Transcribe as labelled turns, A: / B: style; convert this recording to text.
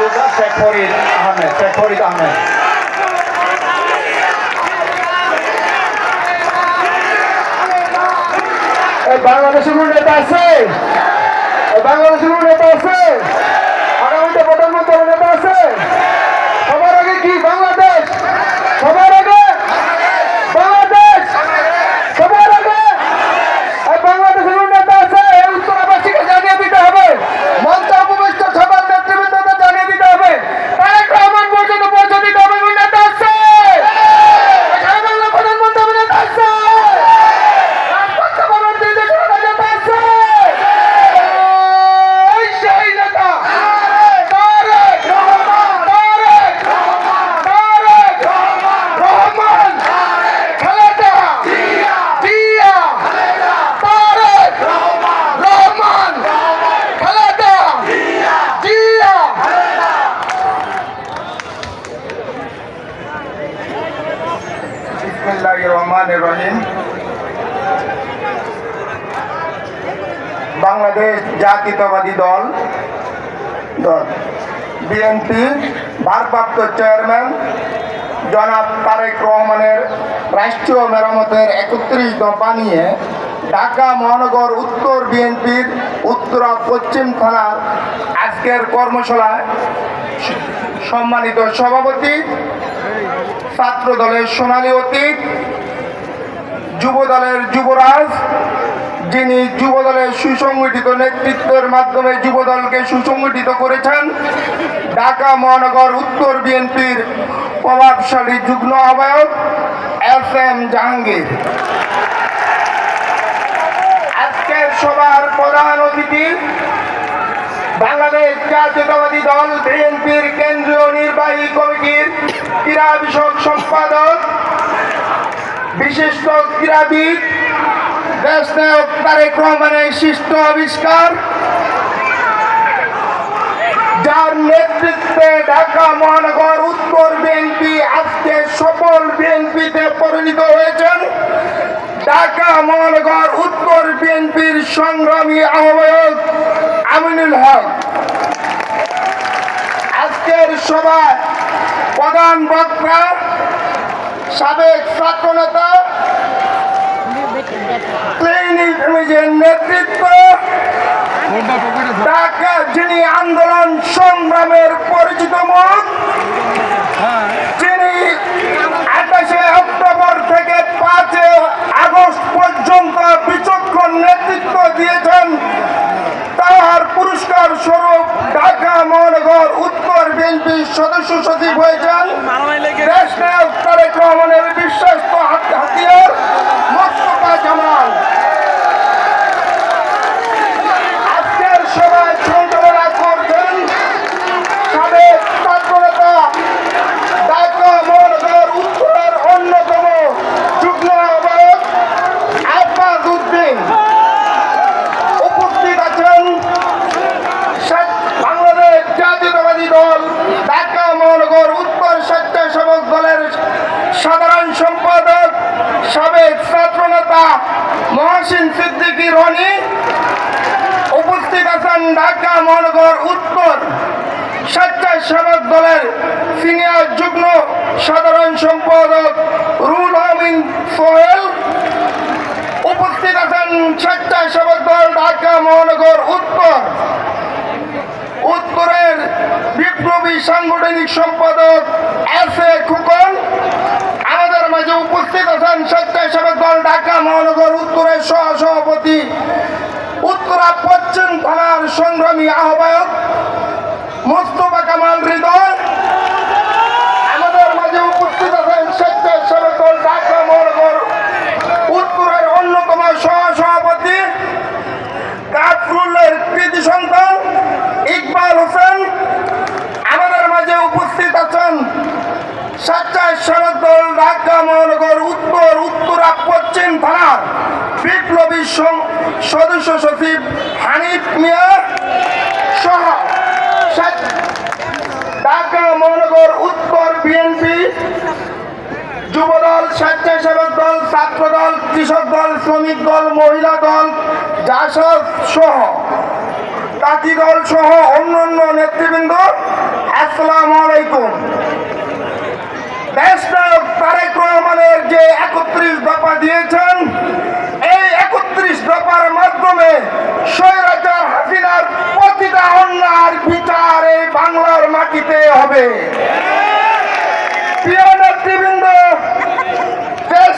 A: যোদ্ধা শেখ ফরিদ আহমেদ, শেখ ফরিদ আহমেদ।
B: বাংলাদেশের কোন নেতা আছে? বাংলাদেশের কোন নেতা আছে? আগামীতে প্রধানমন্ত্রীর নেতা আছে? বাংলাদেশ
C: জাতীয়তাবাদী দল দল। বিএনপি ভারপ্রাপ্ত চেয়ারম্যান জনাব তারেক রহমানের রাষ্ট্রীয় মেরামতের একত্রিশ দফা নিয়ে ঢাকা মহানগর উত্তর বিএনপির উত্তরা পশ্চিম থানার আজকের কর্মশালায় সম্মানিত সভাপতি ছাত্র দলের সোনালী অতীত যুব দলের যুবরাজ যিনি যুব দলের সুসংগঠিত নেতৃত্বের মাধ্যমে যুব দলকে সুসংগঠিত করেছেন, ঢাকা মহানগর উত্তর বিএনপির প্রভাবশালী যুগ্ম আহ্বায়ক এস এম জাহাঙ্গীর। আজকের সভার প্রধান অতিথি বাংলাদেশ জাতীয়তাবাদী দল বিএনপির কেন্দ্রীয় নির্বাহী কমিটির ক্রীড়া বিষয়ক সম্পাদক, বিশিষ্ট ক্রীড়াবিদ দেশ নায়ক তারেক রহমানের শিষ্ট আবিষ্কার। যার নেতৃত্বে ঢাকা মহানগর উত্তর বিএনপি আজকে সফল বিএনপিতে পরিণত হয়েছেন। ঢাকা মহানগর উত্তর বিএনপির সংগ্রামী আহ্বায়ক আমিনুল হক। আজকের সভায় প্রধান বক্তা, সাবেক ছাত্রনেতা ক্লিনিক ইমেজের নেতৃত্ব ঢাকা যিনি আন্দোলন সংগ্রামের পরিচিত মুখ যিনি আঠাশে অক্টোবর থেকে পাঁচে আগস্ট পর্যন্ত বিচক্ষণ নেতৃত্ব দিয়েছেন তার পুরস্কার স্বরূপ ঢাকা মহানগর উত্তর বিএনপির সদস্য সচিব হয়েছেন। দেশ নায়ক তারেক রহমানের বিশ্বস্ত হাত- হাতিয়ার মোস্তফা জামাল আজকের সভায় সঞ্চালনা করছেন সাবেক ছাত্রনেতা ঢাকা মহানগর উত্তরের অন্যতম যুগ্ম আহ্বায়ক আব্বাস উদ্দিন উপস্থিত আছেন সা- বাংলাদেশ জাতীয়তাবাদী দল ঢাকা মহানগর উত্তর স্বেচ্ছাসেবক দলের সাধারণ সম্পাদক, সাবেক ছাত্রনেতা মহসিন সিদ্দিকী রনি, উপস্থিত আছেন ঢাকা মহানগর উত্তর স্বেচ্ছাসেবক দলের সিনিয়র যুগ্ম সাধারণ সম্পাদক রুল আমিন সোহেল, উপস্থিত আছেন স্বেচ্ছাসেবক দল ঢাকা মহানগর উত্তর উত্তরের বিপ্লবী সাংগঠনিক সম্পাদক এস এ খুকন মাঝে উপস্থিত আছেন স্বেচ্ছাসেবক দল ঢাকা মহানগর উত্তরের সহ সভাপতি উত্তরা পশ্চিম থানার সংগ্রামী আহ্বায়ক মোস্তফা কামাল হৃদয়। আমাদের মাঝে উপস্থিত আছেন উত্তরের অন্যতম ইকবাল হোসেন। আমাদের মাঝে উপস্থিত আছেন দল ঢাকা মহানগর থানার বিপ্লবী সদস্য সচিব হানিফ মিয়া সহ ঢাকা মহানগর উত্তর বিএনপি যুবদল, স্বেচ্ছাসেবক দল, ছাত্র দল, কৃষক দল, শ্রমিক দল, মহিলা দল, জাসদ সহ তাঁতি দল সহ অন্যান্য নেতৃবৃন্দ যে করে